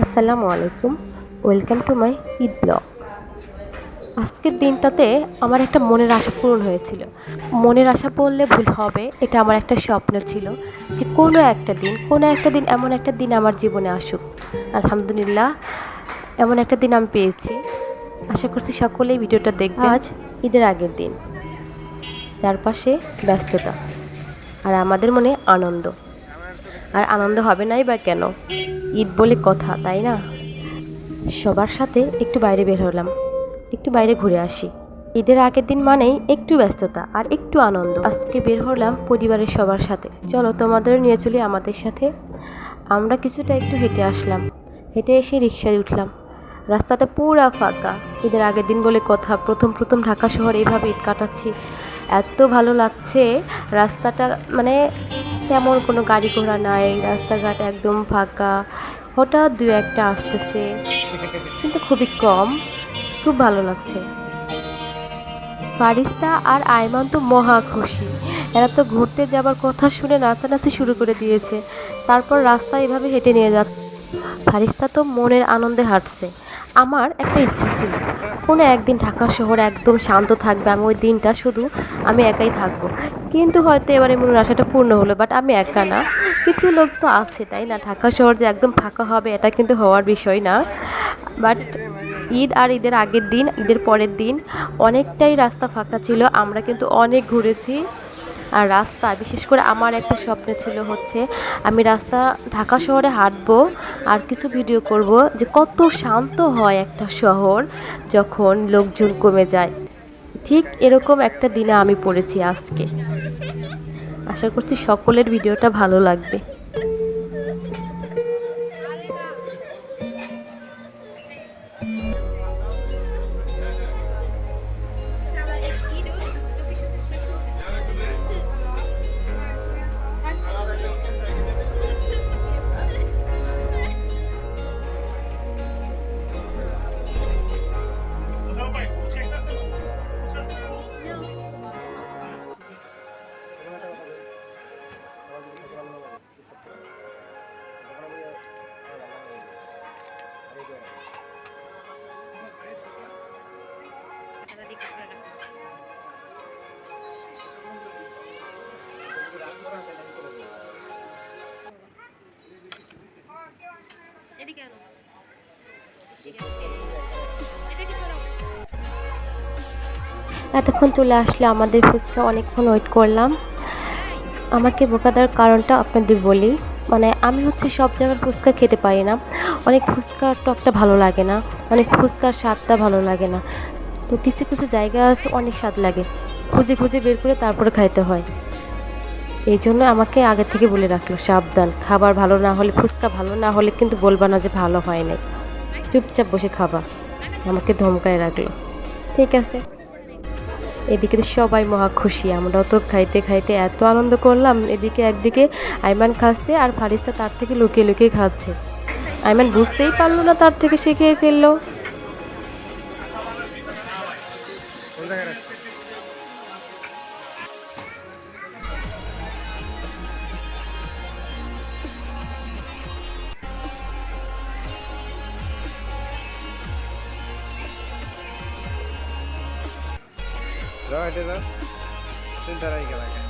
আসসালামু আলাইকুম। Welcome to my Eid blog. আজকের দিনটাতে আমার একটা মনের আশা পূরণ হয়েছিল। মনের আশা বললে ভুল হবে এটা আমার একটা স্বপ্ন ছিল যে কোনো একটা দিন কোনো একটা দিন এমন একটা দিন আমার জীবনে আসুক। আলহামদুলিল্লাহ এমন একটা দিন আমি পেয়েছি। আশা করছি সকলেই ভিডিওটা দেখবে আজ ঈদের আগের দিন। চারপাশে ব্যস্ততা আর আমাদের মনে আনন্দ। আর আনন্দ হবে নাই বা কেন? ঈদ বলে কথা, তাই না? সবার সাথে একটু বাইরে বের হলাম, একটু বাইরে ঘুরে আসি। ঈদের আগের দিন মানেই একটু ব্যস্ততা আর একটু আনন্দ। আজকে বের হলাম পরিবারের সবার সাথে। চলো তোমাদেরও নিয়ে চলি আমাদের সাথে। আমরা কিছুটা একটু হেঁটে আসলাম। হেঁটে এসে রিক্সায় উঠলাম। রাস্তাটা পুরা ফাঁকা। ঈদের আগের দিন বলে কথা, প্রথম প্রথম ঢাকা শহর এইভাবে ঈদ কাটাচ্ছি। এত ভালো লাগছে। রাস্তাটা মানে তেমন কোনো গাড়ি ঘোড়া নাই, রাস্তাঘাট একদম ফাঁকা। হঠাৎ দু একটা আসতেছে, কিন্তু খুবই কম, খুব ভালো লাগছে। ফারিস্তা আর আয়মান তো মহা খুশি। এরা তো ঘুরতে যাবার কথা শুনে নাচানাচি শুরু করে দিয়েছে। তারপর রাস্তা এভাবে হেঁটে নিয়ে যাচ্ছে। ফারিস্তা তো মনের আনন্দে হাঁটছে। আমার একটা ইচ্ছা ছিল। কোনো একদিন ঢাকা শহর একদম শান্ত থাকবে, আমি ওই দিনটা শুধু আমি একাই থাকব। কিন্তু হয়তো এবারে মনের আশাটা পূর্ণ হলো বাট আমি একা না। কিছু লোক তো আছে, তাই না? ঢাকা শহর যে একদম ফাঁকা হবে, এটা কিন্তু হওয়ার বিষয় না। বাট ঈদ আর ঈদের আগের দিন, ঈদের পরের দিন অনেকটাই রাস্তা ফাঁকা ছিল, আমরা কিন্তু অনেক ঘুরেছি। আর রাস্তা, বিশেষ করে আমার একটা স্বপ্ন ছিল হচ্ছে আমি রাস্তা, ঢাকা শহরে হাঁটবো আর কিছু ভিডিও করব যে কত শান্ত হয় একটা শহর যখন লোকজন কমে যায়। ঠিক এরকম একটা দিনে আমি পড়েছি আজকে। আশা করছি সকলের ভিডিওটা ভালো লাগবে। এতক্ষণ চলে আসলে আমাদের ফুচকা অনেকক্ষণ ওয়েট করলাম। আমাকে বোকা দেওয়ার কারণটা আপনাদের বলি। মানে আমি হচ্ছে সব জায়গার ফুচকা খেতে পারি না। অনেক ফুচকার টকটা ভালো লাগে না। অনেক ফুচকার স্বাদটা ভালো লাগে না। তো কিছু কিছু জায়গা আছে, অনেক স্বাদ লাগে। খুঁজে খুঁজে বের করে তারপরে খাইতে হয়। এই জন্য আমাকে আগে থেকে বলে রাখল, সাবধান। খাবার ভালো না হলে, ফুচকা ভালো না হলে কিন্তু বলবা না যে ভালো হয় নাই। চুপচাপ বসে খাবা। আমাকে ধমকায় রাখল। ঠিক আছে। এদিকে তো সবাই মহা খুশি। আমরাও তো খাইতে খাইতে এত আনন্দ করলাম। এদিকে একদিকে আইমান খাচ্ছে আর ফারিস্তা তার থেকে লুকিয়ে লুকিয়ে খাচ্ছে। আইমান বুঝতেই পারল না তার থেকে সে খেয়ে ফেলল। যাও হেঁটে যাও তিনটার আগে গেলাম